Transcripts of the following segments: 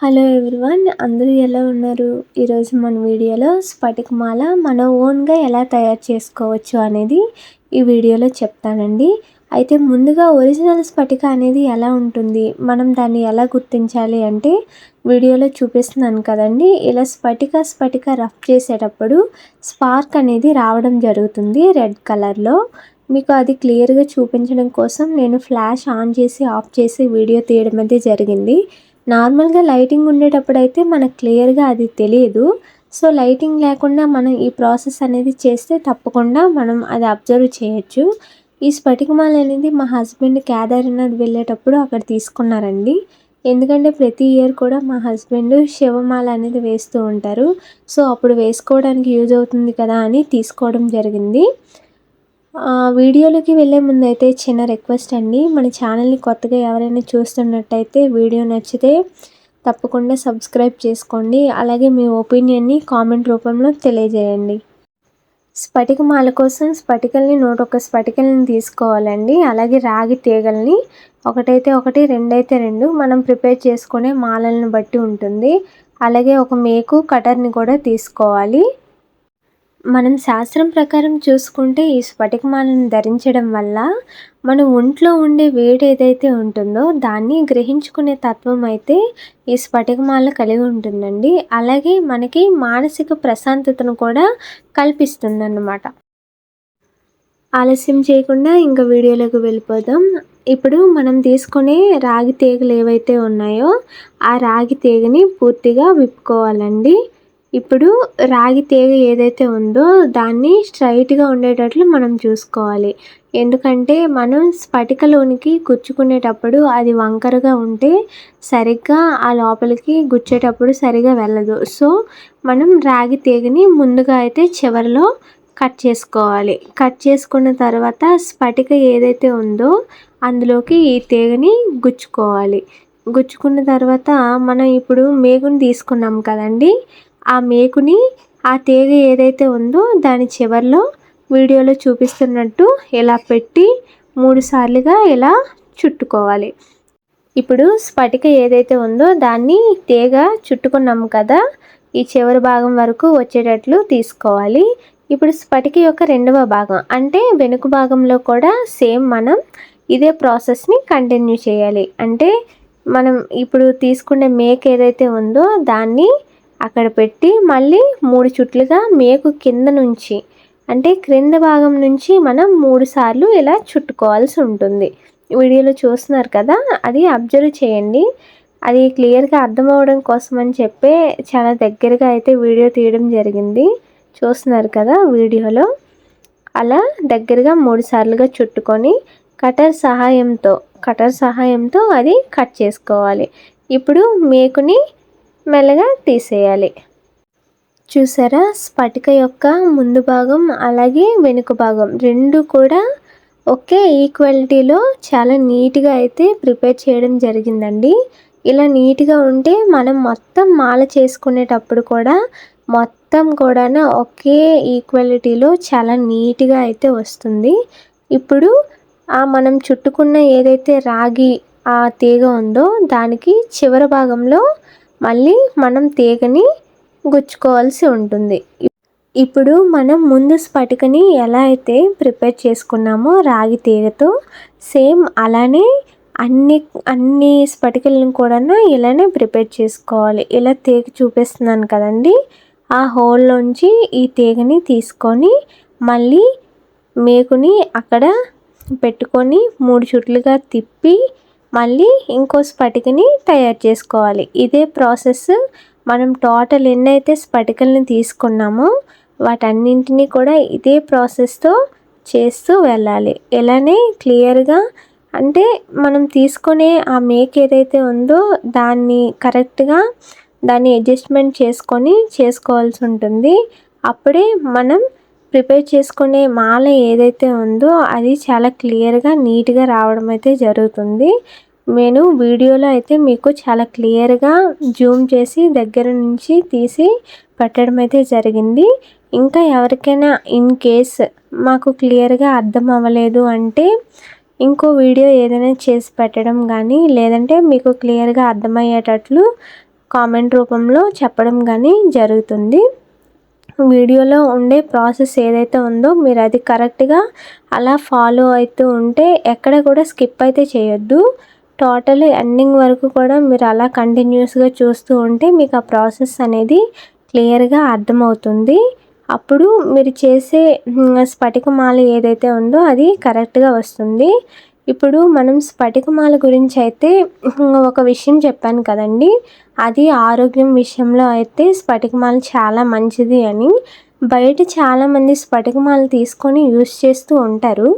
Hello everyone అందరూ ఎలా ఉన్నారు? ఈరోజు మన వీడియోలో స్ఫటికమాల మన ఓన్గా ఎలా తయారు చేసుకోవచ్చు అనేది ఈ వీడియోలో చెప్తానండి. అయితే ముందుగా ఒరిజినల్ స్ఫటిక అనేది ఎలా ఉంటుంది? మనం దాన్ని ఎలా గుర్తించాలి అంటే వీడియోలో చూపిస్తున్నాను కదండి. ఇలా స్ఫటిక స్ఫటిక రఫ్ చేసేటప్పుడు స్పార్క్ అనేది రావడం జరుగుతుంది రెడ్ కలర్లో. మీకు అది క్లియర్గా చూపించడం కోసం నేను ఫ్లాష్ ఆన్ చేసి ఆఫ్ చేసి వీడియో తీయడం అయితే జరిగింది. నార్మల్గా లైటింగ్ ఉండేటప్పుడు అయితే మనకు క్లియర్గా అది తెలియదు. సో లైటింగ్ లేకుండా మనం ఈ ప్రాసెస్ అనేది చేస్తే తప్పకుండా మనం అది అబ్జర్వ్ చేయొచ్చు. ఈ స్ఫటికమాల అనేది మా హస్బెండ్ కేదార్నాథ్ వెళ్ళేటప్పుడు అక్కడ తీసుకున్నారండి. ఎందుకంటే ప్రతి ఇయర్ కూడా మా హస్బెండ్ శివమాల అనేది వేస్తూ ఉంటారు. సో అప్పుడు వేసుకోవడానికి యూజ్ అవుతుంది కదా అని తీసుకోవడం జరిగింది. వీడియోలోకి వెళ్ళే ముందు అయితే చిన్న రిక్వెస్ట్ అండి. మన ఛానల్ని కొత్తగా ఎవరైనా చూస్తున్నట్టయితే వీడియో నచ్చితే తప్పకుండా సబ్స్క్రైబ్ చేసుకోండి. అలాగే మీ ఒపీనియన్ని కామెంట్ రూపంలో తెలియజేయండి. స్ఫటికమాల కోసం స్ఫటికల్ని నూట ఒక్క స్ఫటికల్ని తీసుకోవాలండి. అలాగే రాగి తీగల్ని ఒకటైతే ఒకటి రెండైతే రెండు మనం ప్రిపేర్ చేసుకునే మాలలను బట్టి ఉంటుంది. అలాగే ఒక మేకు కటర్ని కూడా తీసుకోవాలి. మనం శాస్త్రం ప్రకారం చూసుకుంటే ఈ స్ఫటికమాలను ధరించడం వల్ల మన ఒంట్లో ఉండే వేడి ఏదైతే ఉంటుందో దాన్ని గ్రహించుకునే తత్వం అయితే ఈ స్ఫటికమాల కలిగి ఉంటుందండి. అలాగే మనకి మానసిక ప్రశాంతతను కూడా కల్పిస్తుందన్నమాట. ఆలస్యం చేయకుండా ఇంకా వీడియోలోకి వెళ్ళిపోదాం. ఇప్పుడు మనం తీసుకునే రాగి తీగలు ఏవైతే ఉన్నాయో ఆ రాగి తీగని పూర్తిగా విప్పుకోవాలండి. ఇప్పుడు రాగి తీగ ఏదైతే ఉందో దాన్ని స్ట్రైట్గా ఉండేటట్లు మనం చూసుకోవాలి. ఎందుకంటే మనం స్ఫటికలోనికి గుచ్చుకునేటప్పుడు అది వంకరగా ఉంటే సరిగ్గా ఆ లోపలికి గుచ్చేటప్పుడు సరిగా వెళ్ళదు. సో మనం రాగి తీగని ముందుగా అయితే చివరిలో కట్ చేసుకోవాలి. కట్ చేసుకున్న తర్వాత స్ఫటిక ఏదైతే ఉందో అందులోకి ఈ తీగని గుచ్చుకోవాలి. గుచ్చుకున్న తర్వాత మనం ఇప్పుడు మేగుని తీసుకున్నాం కదండి ఆ మేకుని ఆ తీగ ఏదైతే ఉందో దాని చివరిలో వీడియోలో చూపిస్తున్నట్టు ఇలా పెట్టి మూడు సార్లుగా ఇలా చుట్టుకోవాలి. ఇప్పుడు స్ఫటిక ఏదైతే ఉందో దాన్ని తీగ చుట్టుకున్నాము కదా ఈ చివరి భాగం వరకు వచ్చేటట్లు తీసుకోవాలి. ఇప్పుడు స్ఫటిక యొక్క రెండవ భాగం అంటే వెనుక భాగంలో కూడా సేమ్ మనం ఇదే ప్రాసెస్ని కంటిన్యూ చేయాలి. అంటే మనం ఇప్పుడు తీసుకునే మేక్ ఏదైతే ఉందో దాన్ని అక్కడ పెట్టి మళ్ళీ మూడు చుట్లుగా మేకు కింద నుంచి అంటే క్రింద భాగం నుంచి మనం మూడు సార్లు ఇలా చుట్టుకోవాల్సి ఉంటుంది. వీడియోలో చూస్తున్నారు కదా అది అబ్జర్వ్ చేయండి. అది క్లియర్గా అర్థమవడం కోసం అని చెప్పే చాలా దగ్గరగా అయితే వీడియో తీయడం జరిగింది. చూస్తున్నారు కదా వీడియోలో. అలా దగ్గరగా మూడు సార్లుగా చుట్టుకొని కటర్ సహాయంతో కటర్ సహాయంతో అది కట్ చేసుకోవాలి. ఇప్పుడు మేకుని మెల్లగా తీసేయాలి. చూసారా? స్ఫటిక యొక్క ముందు భాగం అలాగే వెనుక భాగం రెండు కూడా ఒకే ఈక్వాలిటీలో చాలా నీట్గా అయితే ప్రిపేర్ చేయడం జరిగిందండి. ఇలా నీట్గా ఉంటే మనం మొత్తం మాల చేసుకునేటప్పుడు కూడా మొత్తం కూడా ఒకే ఈక్వాలిటీలో చాలా నీట్గా అయితే వస్తుంది. ఇప్పుడు ఆ మనం చుట్టుకున్న ఏదైతే రాగి ఆ తీగ ఉందో దానికి చివరి భాగంలో మళ్ళీ మనం తీగని గుచ్చుకోవాల్సి ఉంటుంది. ఇప్పుడు మనం ముందు స్పటికని ఎలా అయితే ప్రిపేర్ చేసుకున్నామో రాగి తీగతో సేమ్ అలానే అన్ని అన్ని స్పటికలను కూడా ఇలానే ప్రిపేర్ చేసుకోవాలి. ఇలా తీగ చూపిస్తున్నాను కదండి. ఆ హోల్లోంచి ఈ తీగని తీసుకొని మళ్ళీ మేకుని అక్కడ పెట్టుకొని మూడు చుట్లుగా తిప్పి మళ్ళీ ఇంకో స్ఫటికని తయారు చేసుకోవాలి. ఇదే ప్రాసెస్ మనం టోటల్ ఎన్నైతే స్ఫటికల్ని తీసుకున్నామో వాటన్నింటినీ కూడా ఇదే ప్రాసెస్తో చేస్తూ వెళ్ళాలి. ఇలానే క్లియర్గా అంటే మనం తీసుకునే ఆ మేక్ ఏదైతే ఉందో దాన్ని కరెక్ట్గా దాన్ని అడ్జస్ట్మెంట్ చేసుకొని చేసుకోవాల్సి ఉంటుంది. అప్పుడే మనం ప్రిపేర్ చేసుకునే మాల ఏదైతే ఉందో అది చాలా క్లియర్గా నీట్గా రావడం అయితే జరుగుతుంది. నేను వీడియోలో అయితే మీకు చాలా క్లియర్గా జూమ్ చేసి దగ్గర నుంచి తీసి పెట్టడం అయితే జరిగింది. ఇంకా ఎవరికైనా ఇన్ కేస్ మాకు క్లియర్గా అర్థం అవ్వలేదు అంటే ఇంకో వీడియో ఏదైనా చేసి పెట్టడం కానీ లేదంటే మీకు క్లియర్గా అర్థమయ్యేటట్లు కామెంట్ రూపంలో చెప్పడం కానీ జరుగుతుంది. వీడియోలో ఉండే ప్రాసెస్ ఏదైతే ఉందో మీరు అది కరెక్ట్గా అలా ఫాలో అవుతూ ఉంటే ఎక్కడ కూడా స్కిప్ అయితే చేయొద్దు. టోటల్ ఎండింగ్ వరకు కూడా మీరు అలా కంటిన్యూస్గా చూస్తూ ఉంటే మీకు ఆ ప్రాసెస్ అనేది క్లియర్గా అర్థమవుతుంది. అప్పుడు మీరు చేసే స్ఫటికమాల ఏదైతే ఉందో అది కరెక్ట్గా వస్తుంది. ఇప్పుడు మనం స్ఫటికమాల గురించి అయితే ఒక విషయం చెప్పాను కదండి. అది ఆరోగ్యం విషయంలో అయితే స్ఫటికమాల చాలా మంచిది అని. బయట చాలామంది స్ఫటికమాల తీసుకొని యూస్ చేస్తూ ఉంటారు.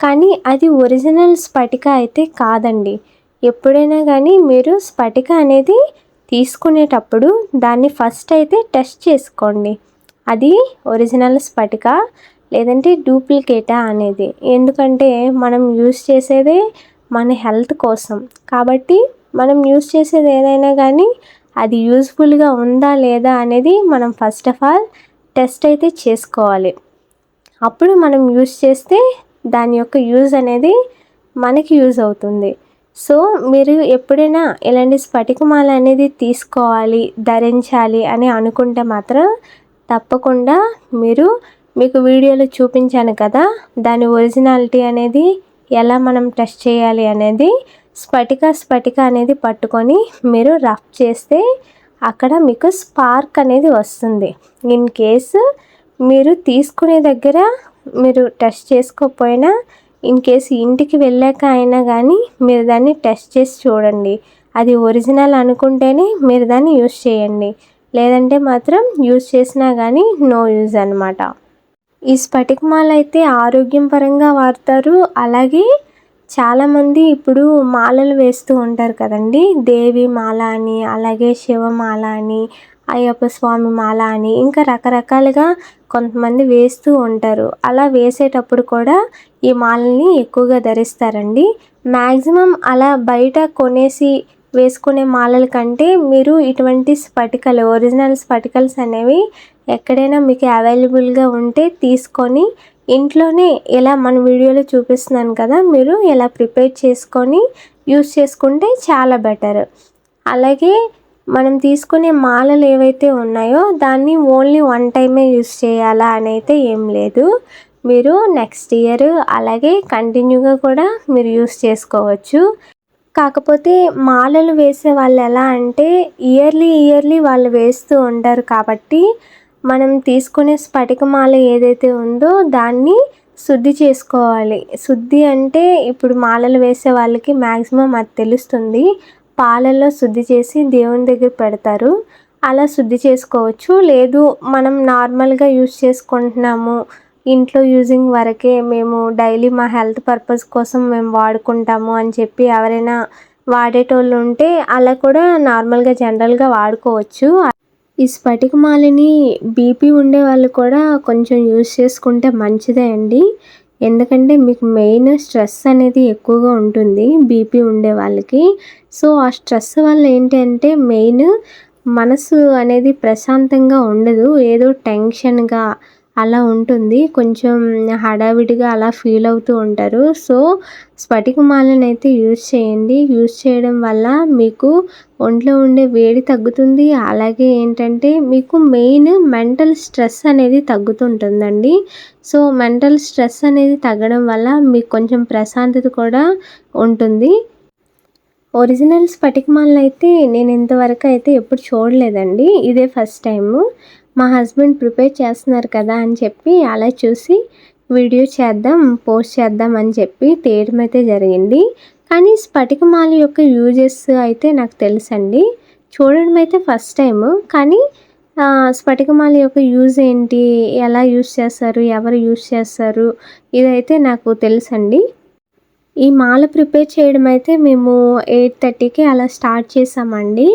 కానీ అది ఒరిజినల్ స్ఫటిక అయితే కాదండి. ఎప్పుడైనా కానీ మీరు స్ఫటిక అనేది తీసుకునేటప్పుడు దాన్ని ఫస్ట్ అయితే టెస్ట్ చేసుకోండి. అది ఒరిజినల్ స్ఫటిక. లేదంటే డూప్లికేటా అనేది. ఎందుకంటే మనం యూస్ చేసేదే మన హెల్త్ కోసం. కాబట్టి మనం యూస్ చేసేది ఏదైనా కానీ అది యూస్ఫుల్గా ఉందా లేదా అనేది మనం ఫస్ట్ ఆఫ్ ఆల్ టెస్ట్ అయితే చేసుకోవాలి. అప్పుడు మనం యూస్ చేస్తే దాని యొక్క యూజ్ అనేది మనకి యూజ్ అవుతుంది. సో మీరు ఎప్పుడైనా ఇలాంటి స్ఫటికమాల అనేది తీసుకోవాలి ధరించాలి అని అనుకుంటే మాత్రం తప్పకుండా మీరు మీకు వీడియోలో చూపించాను కదా దాని ఒరిజినాలిటీ అనేది ఎలా మనం టెస్ట్ చేయాలి అనేది స్ఫటిక స్ఫటిక అనేది పట్టుకొని మీరు రఫ్ చేస్తే అక్కడ మీకు స్పార్క్ అనేది వస్తుంది. ఇన్ కేసు మీరు తీసుకునే దగ్గర మీరు టెస్ట్ చేసుకోకపోయినా ఇన్ కేసు ఇంటికి వెళ్ళాక అయినా కానీ మీరు దాన్ని టెస్ట్ చేసి చూడండి. అది ఒరిజినల్ అనుకుంటేనే మీరు దాన్ని యూస్ చేయండి. లేదంటే మాత్రం యూస్ చేసినా కానీ నో యూజ్ అనమాట ఈ స్ఫటికమాల అయితే ఆరోగ్యం పరంగా వాడతారు. అలాగే చాలామంది ఇప్పుడు మాలలు వేస్తూ ఉంటారు కదండి. దేవి మాల అని అలాగే శివమాల అని అయ్యప్ప స్వామి మాల అని ఇంకా రకరకాలుగా కొంతమంది వేస్తూ ఉంటారు. అలా వేసేటప్పుడు కూడా ఈ మాలని ఎక్కువగా ధరిస్తారండి. మ్యాక్సిమం అలా బయట కొనేసి వేసుకునే మాలల కంటే మీరు ఇటువంటి స్ఫటికలు ఒరిజినల్ స్ఫటికల్స్ అనేవి ఎక్కడైనా మీకు అవైలబుల్గా ఉంటే తీసుకొని ఇంట్లోనే ఎలా మన వీడియోలో చూపిస్తున్నాను కదా మీరు ఎలా ప్రిపేర్ చేసుకొని యూస్ చేసుకుంటే చాలా బెటర్. అలాగే మనం తీసుకునే మాలలు ఏవైతే ఉన్నాయో దాన్ని ఓన్లీ వన్ టైమే యూస్ చేయాలా అని అయితే ఏం లేదు. మీరు నెక్స్ట్ ఇయర్ అలాగే కంటిన్యూగా కూడా మీరు యూస్ చేసుకోవచ్చు. కాకపోతే మాలలు వేసే వాళ్ళు ఎలా అంటే ఇయర్లీ ఇయర్లీ వాళ్ళు వేస్తూ ఉంటారు కాబట్టి మనం తీసుకునే స్ఫటికమాల ఏదైతే ఉందో దాన్ని శుద్ధి చేసుకోవాలి. శుద్ధి అంటే ఇప్పుడు మాలలు వేసే వాళ్ళకి మ్యాక్సిమం అది తెలుస్తుంది. పాలల్లో శుద్ధి చేసి దేవుని దగ్గర పెడతారు. అలా శుద్ధి చేసుకోవచ్చు. లేదు మనం నార్మల్గా యూజ్ చేసుకుంటున్నాము. ఇంట్లో యూజింగ్ వరకే మేము డైలీ మా హెల్త్ పర్పస్ కోసం మేము వాడుకుంటాము అని చెప్పి ఎవరైనా వాడేటోళ్ళు ఉంటే అలా కూడా నార్మల్గా జనరల్గా వాడుకోవచ్చు. ఈ స్ఫటికమాలని బీపీ ఉండే వాళ్ళు కూడా కొంచెం యూజ్ చేసుకుంటే మంచిదే అండి. ఎందుకంటే మీకు మెయిన్ స్ట్రెస్ అనేది ఎక్కువగా ఉంటుంది బీపీ ఉండే వాళ్ళకి. సో ఆ స్ట్రెస్ వల్ల ఏంటంటే మెయిన్ మనసు అనేది ప్రశాంతంగా ఉండదు. ఏదో టెన్షన్గా అలా ఉంటుంది. కొంచెం హడావిడిగా అలా ఫీల్ అవుతూ ఉంటారు. సో స్ఫటికమాలను అయితే యూజ్ చేయండి. యూజ్ చేయడం వల్ల మీకు ఒంట్లో ఉండే వేడి తగ్గుతుంది. అలాగే ఏంటంటే మీకు మెయిన్ మెంటల్ స్ట్రెస్ అనేది తగ్గుతుంటుందండి. సో మెంటల్ స్ట్రెస్ అనేది తగ్గడం వల్ల మీకు కొంచెం ప్రశాంతత కూడా ఉంటుంది. ఒరిజినల్ స్ఫటికమాలను అయితే నేను ఇంతవరకు అయితే ఎప్పుడు చూడలేదండి. ఇదే ఫస్ట్ టైము మా హస్బెండ్ ప్రిపేర్ చేస్తున్నారు కదా అని చెప్పి అలా చూసి వీడియో చేద్దాం పోస్ట్ చేద్దాం అని చెప్పి తీయడం అయితే జరిగింది. కానీ స్ఫటికమాల యొక్క యూజెస్ అయితే నాకు తెలుసండి. చూడడం అయితే ఫస్ట్ టైం కానీ స్ఫటికమాల యొక్క యూజ్ ఏంటి? ఎలా యూజ్ చేస్తారు? ఎవరు యూజ్ చేస్తారు? ఇదైతే నాకు తెలుసండి. ఈ మాల ప్రిపేర్ చేయడం అయితే మేము ఎయిట్ థర్టీకి అలా స్టార్ట్ చేసామండి.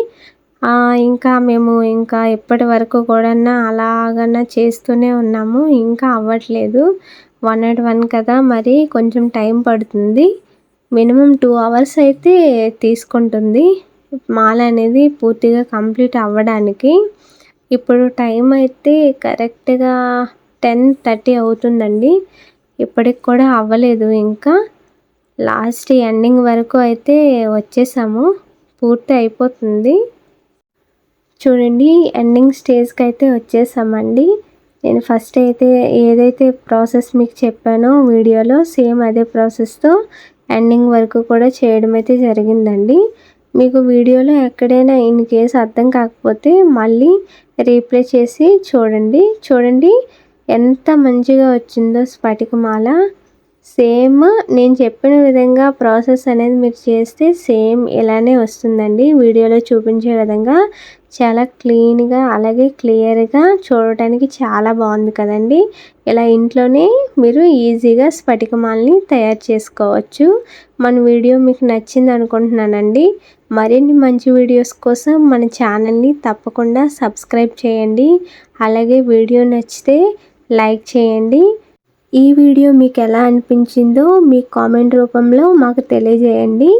ఇంకా మేము ఇంకా ఎప్పటి వరకు కూడా అలాగన్నా చేస్తూనే ఉన్నాము. ఇంకా అవ్వట్లేదు. వన్ నాట్ వన్ కదా మరి కొంచెం టైం పడుతుంది. మినిమం టూ అవర్స్ అయితే తీసుకుంటుంది. మాల అనేది పూర్తిగా కంప్లీట్ అవ్వడానికి. ఇప్పుడు టైం అయితే కరెక్ట్గా టెన్ థర్టీ అవుతుందండి. ఇప్పటికి కూడా అవ్వలేదు ఇంకా. లాస్ట్ ఎండింగ్ వరకు అయితే వచ్చేసాము. పూర్తి అయిపోతుంది. చూడండి ఎండింగ్ స్టేజ్కి అయితే వచ్చేసామండి. నేను ఫస్ట్ అయితే ఏదైతే ప్రాసెస్ మీకు చెప్పానో వీడియోలో సేమ్ అదే ప్రాసెస్తో ఎండింగ్ వరకు కూడా చేయడం అయితే జరిగిందండి. మీకు వీడియోలో ఎక్కడైనా ఇన్ కేసు అర్థం కాకపోతే మళ్ళీ రీప్లే చేసి చూడండి. చూడండి ఎంత మంచిగా వచ్చిందో స్ఫటికమాల. సేమ్ నేను చెప్పిన విధంగా ప్రాసెస్ అనేది మీరు చేస్తే సేమ్ ఇలానే వస్తుందండి. వీడియోలో చూపించే విధంగా చాలా క్లీన్గా అలాగే క్లియర్గా చూడటానికి చాలా బాగుంది కదండి. ఇలా ఇంట్లోనే మీరు ఈజీగా స్ఫటికమాలని తయారు చేసుకోవచ్చు. మన వీడియో మీకు నచ్చింది అనుకుంటున్నానండి. మరిన్ని మంచి వీడియోస్ కోసం మన ఛానల్ని తప్పకుండా సబ్స్క్రైబ్ చేయండి. అలాగే వీడియో నచ్చితే లైక్ చేయండి. ఈ వీడియో మీకు ఎలా అనిపించిందో మీ కామెంట్ రూపంలో మాకు తెలియజేయండి.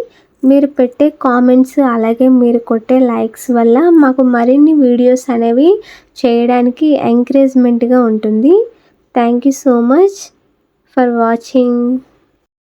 మీరు పెట్టే కామెంట్స్ అలాగే మీరు కొట్టే లైక్స్ వల్ల మాకు మరిన్ని వీడియోస్ అనేవి చేయడానికి ఎంకరేజ్మెంట్గా ఉంటుంది. Thank you so much for watching